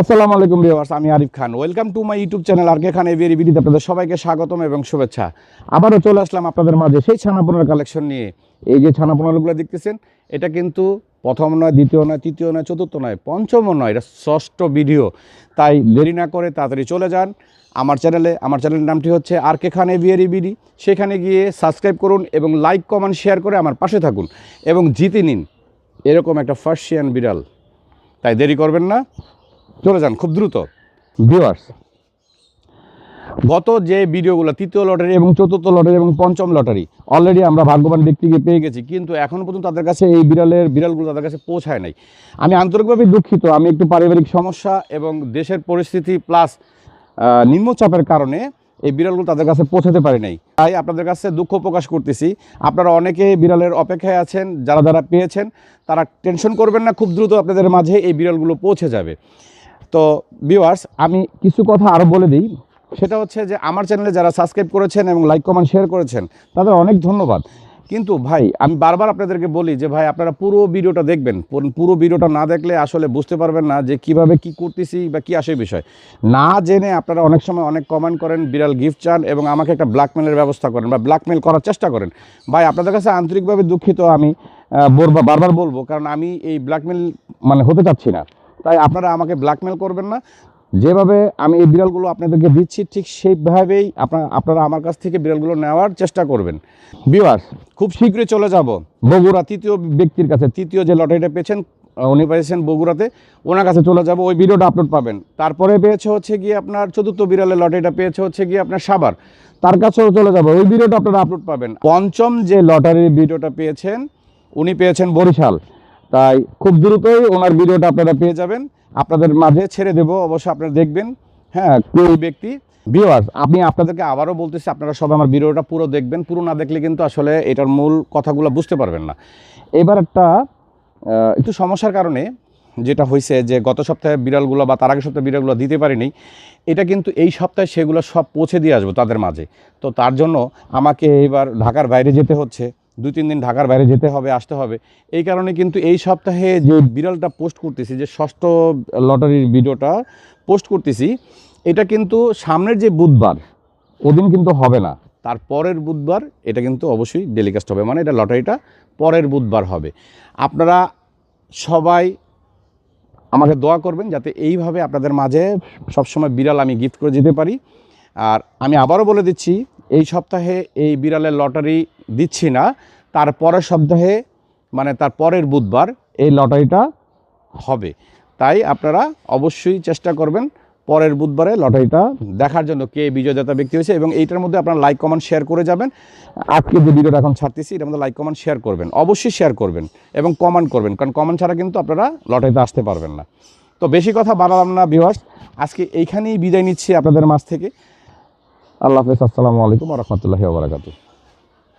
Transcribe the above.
আসসালামু আলাইকুম ভিউয়ার্স, আমি Arif Khan. Welcome to my YouTube channel R K Khan every ভিডিওতে আপনাদের সবাইকে স্বাগতম এবং শুভেচ্ছা। আবারও চলে আসলাম আপনাদের মাঝে সেই ছানাপোনার কালেকশন নিয়ে। এই যে ছানাপোনাগুলো দেখতেছেন, এটা কিন্তু প্রথম নয়, দ্বিতীয় নয়, তৃতীয় নয়, চতুর্থ নয়, পঞ্চম নয়, এটা ষষ্ঠ ভিডিও তাই দেরি না করে তাড়াতাড়ি চলে যান। আমার চ্যানেলে আমার চ্যানেলের নামটি হচ্ছে আর কে খান এভিয়ারি বিডি সেখানে গিয়ে সাবস্ক্রাইব করুন এবং লাইক কমেন্ট শেয়ার করে আমার পাশে থাকুন এবং জিতে নিন। এরকম একটা ফার্সিয়ান বিড়াল। তাই দেরি করবেন না। চলে যান খুব দ্রুত। ভিউয়ার্স গত যে ভিডিওগুলো তৃতীয় লটারি এবং চতুর্থ লটারি এবং পঞ্চম লটারি অলরেডি আমরা ভাগ্যবান ব্যক্তিকে পেয়ে গেছি, কিন্তু এখন পর্যন্ত তাদের কাছে এই বিড়ালের, বিড়ালগুলো তাদের কাছে পৌঁছায় নাই। আমি আন্তরিকভাবে দুঃখিত, আমি একটু পারিবারিক সমস্যা এবং দেশের পরিস্থিতি প্লাস নিম্নচাপের কারণে এই বিড়ালগুলো তাদের কাছে পৌঁছাতে পারি নাই। তাই আপনাদের কাছে দুঃখ প্রকাশ করতেছি। আপনারা অনেকে বিড়ালের অপেক্ষায় আছেন, যারা যারা পেয়েছেন, তারা টেনশন করবেন না, খুব দ্রুত আপনাদের মাঝে এই বিড়ালগুলো পৌঁছে যাবে। তো ভিউয়ার্স আমি কিছু কথা আরও বলে দিই। সেটা হচ্ছে যে, আমার চ্যানেলে যারা সাবস্ক্রাইব করেছেন এবং লাইক কমেন্ট শেয়ার করেছেন, তাদের অনেক ধন্যবাদ। কিন্তু ভাই, আমি বারবার আপনাদেরকে বলি যে, ভাই, আপনারা পুরো ভিডিওটা দেখবেন। পুরো ভিডিওটা না দেখলে আসলে বুঝতে পারবেন না যে, কীভাবে কি করতেছি বা কি আসে বিষয়। না জেনে আপনারা অনেক সময় অনেক কমেন্ট করেন, বিড়াল গিফট চান এবং আমাকে একটা ব্ল্যাকমেলের ব্যবস্থা করেন বা ব্ল্যাকমেল করার চেষ্টা করেন। ভাই, আপনাদের কাছে আন্তরিকভাবে দুঃখিত আমি বারবার বলব, কারণ আমি এই ব্ল্যাকমেল মানে হতে চাচ্ছি না। তাই আপনারা আমাকে ব্ল্যাকমেল করবেন না। যেভাবে আমি এই বিড়ালগুলো আপনাদেরকে দিচ্ছি, ঠিক সেইভাবেই আপনারা আপনারা আমার কাছ থেকে বিড়ালগুলো নেওয়ার চেষ্টা করবেন। বিওয়ার্স খুব শীঘ্রই চলে যাব বগুড়া, তৃতীয় ব্যক্তির কাছে, তৃতীয় যে লটারিটা পেয়েছেন, উনি পেয়েছেন বগুড়াতে, ওনার কাছে চলে যাব, ওই ভিডিওটা আপলোড পাবেন। তারপরে পেয়েছে হচ্ছে গিয়ে আপনার চতুর্থ বিড়ালের লটারিটা পেয়েছে হচ্ছে গিয়ে আপনার সাবার তার কাছেও চলে যাব, ওই ভিডিওটা আপনারা আপলোড পাবেন। পঞ্চম যে লটারির ভিডিওটা পেয়েছেন, উনি পেয়েছেন বরিশাল। তাই খুব দ্রুতই ওনার ভিডিওটা আপনারা পেয়ে যাবেন। আপনাদের মাঝে ছেড়ে দেবো, অবশ্যই আপনারা দেখবেন। হ্যাঁ ওই ব্যক্তি? ভিওয়ার্স আমি আপনাদেরকে আবারও বলতেছি, আপনারা সবাই আমার ভিডিওটা পুরো দেখবেন। পুরো না দেখলে কিন্তু আসলে এটার মূল কথাগুলো বুঝতে পারবেন না। এবার একটা একটু সমস্যার কারণে যেটা হয়েছে যে গত সপ্তাহে বিড়ালগুলো বা তার আগের সপ্তাহে বিড়ালগুলো দিতে পারিনি, এটা কিন্তু এই সপ্তাহে সেগুলো সব পৌঁছে দিয়ে আসব তাদের মাঝে। তো তার জন্য আমাকে এবার ঢাকার বাইরে যেতে হচ্ছে। দুই তিন দিন ঢাকার বাইরে যেতে হবে, আসতে হবে। এই কারণে কিন্তু এই সপ্তাহে যে বিড়ালটা পোস্ট করতেছি, যে ষষ্ঠ লটারির ভিডিওটা পোস্ট করতেছি, এটা কিন্তু সামনের যে বুধবার, ওদিন কিন্তু হবে না। তার পরের বুধবার এটা কিন্তু অবশ্যই ডেলিকাস্ট হবে মানে এটা লটারিটা পরের বুধবার হবে। আপনারা সবাই আমাকে দোয়া করবেন যাতে এইভাবে আপনাদের মাঝে সবসময় বিড়াল আমি গিফট করে যেতে পারি। আর আমি আবারও বলে দিচ্ছি, এই সপ্তাহে এই বিড়ালের লটারি দিচ্ছি না। তার পরের সপ্তাহে মানে তার পরের বুধবার এই লটারিটা হবে। তাই আপনারা অবশ্যই চেষ্টা করবেন পরের বুধবারে লটারিটা দেখার জন্য কে বিজয়দাতা ব্যক্তি হয়েছে এবং এইটার মধ্যে আপনারা লাইক, কমেন্ট, শেয়ার করে যাবেন। আজকে যে ভিডিওটা এখন ছাড়তেছি, এটার মধ্যে লাইক, কমেন্ট, শেয়ার করবেন। অবশ্যই শেয়ার করবেন এবং কমেন্ট করবেন, কারণ কমেন্ট ছাড়া কিন্তু আপনারা লটারিতে আসতে পারবেন না। তো বেশি কথা বাড়ালাম না ভিউয়ার্স আজকে এইখানেই বিদায় নিচ্ছি আপনাদের মাছ থেকে। আল্লাহ হাফেজ, আসসালামু আলাইকুম রহমতুল্লাহি ওবরাকাতু